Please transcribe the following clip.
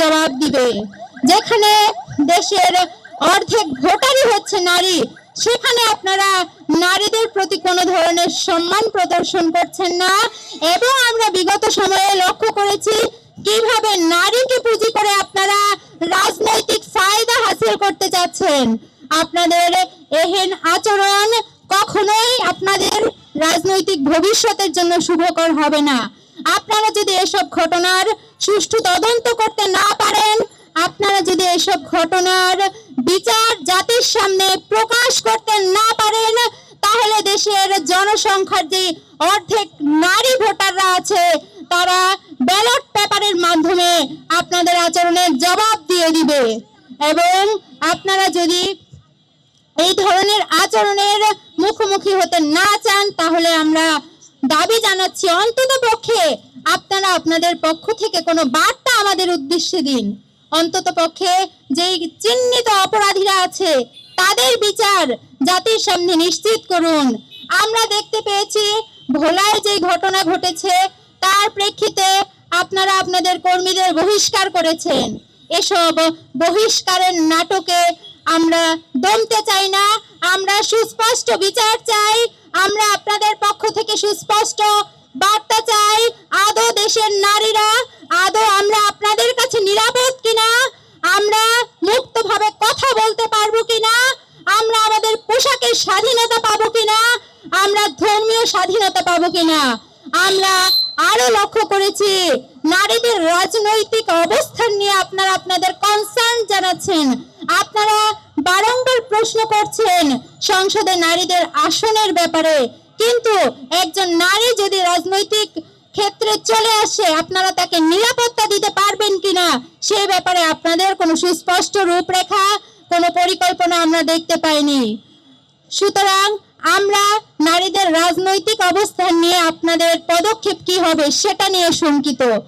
জবাব দিবে। যেখানে দেশের অর্ধেক ভোটারই হচ্ছে নারী, সেখানে আপনারা নারীদের প্রতি কোনো ধরনের সম্মান প্রদর্শন করছেন না এবং আমরা বিগত সময়ে লক্ষ্য করেছি কীভাবে নারীকে পুঁজি করে আপনারা রাজনৈতিক ফায়দা হাসিল করতে চাচ্ছেন আপনাদের এহেন আচরণ কখনোই আপনাদের রাজনৈতিক ভবিষ্যতের জন্য শুভকর হবে না। আপনারা যদি এসব ঘটনার সুষ্ঠু তদন্ত করতে না পারেন, আপনারা যদি এসব ঘটনার বিচার জাতির সামনে প্রকাশ করতে না পারেন, তাহলে দেশের জনসংখ্যার যে অর্ধেক নারী ভোটাররা আছে, তারা ব্যালট পেপারের মাধ্যমে আপনাদের আচরণের জবাব দিয়ে দিবে। এবং আপনারা যদি এই ধরনের আচরণের মুখোমুখি হতে না চান, তাহলে আমরা দাবি জানাচ্ছি অন্তত পক্ষে আপনারা আপনাদের পক্ষ থেকে কোনো বার্তা আমাদের উদ্দেশ্যে দিন। অন্তত পক্ষে যেই চিহ্নিত অপরাধীরা আছে, তাদের বিচার জাতির সামনে নিশ্চিত করুন। আমরা দেখতে পেয়েছি, ভোলায় যে ঘটনা ঘটেছে, তার প্রেক্ষিতে আপনারা আপনাদের কর্মীদের বহিষ্কার করেছেন। এসব বহিষ্কারের নাটকে আমরা দমতে চাই না, আমরা সুস্পষ্ট বিচার চাই, আমরা আপনাদের পক্ষ থেকে সুস্পষ্ট বার্তা চাই আদৌ দেশের নারীরা আদৌ আমরা আপনাদের কাছে নিরাপদ কিনা আমরা মুক্তভাবে কথা বলতে পারব কিনা আমরা আমাদের পোশাকের স্বাধীনতা পাবো কিনা? আমরা ধর্মীয় স্বাধীনতা পাবো কিনা? আমরা আরও লক্ষ্য করেছি, নারীদের রাজনৈতিক অবস্থান নিয়ে আপনারা আপনাদের কনসার্ন জানাচ্ছেন। আপনারা বারংবার প্রশ্ন করছেন সংসদে নারীদের আসনের ব্যাপারে। কিন্তু একজন নারী যদি রাজনৈতিক ক্ষেত্রে চলে আসে, আপনারা তাকে নিরাপত্তা দিতে পারবেন কিনা? সে ব্যাপারে আপনাদের কোনো সুস্পষ্ট রূপরেখা, কোনো পরিকল্পনা আমরা দেখতে পাইনি। সুতরাং আমরা নারীদের রাজনৈতিক অবস্থান নিয়ে আপনাদের পদক্ষেপ কি হবে সেটা নিয়ে শঙ্কিত।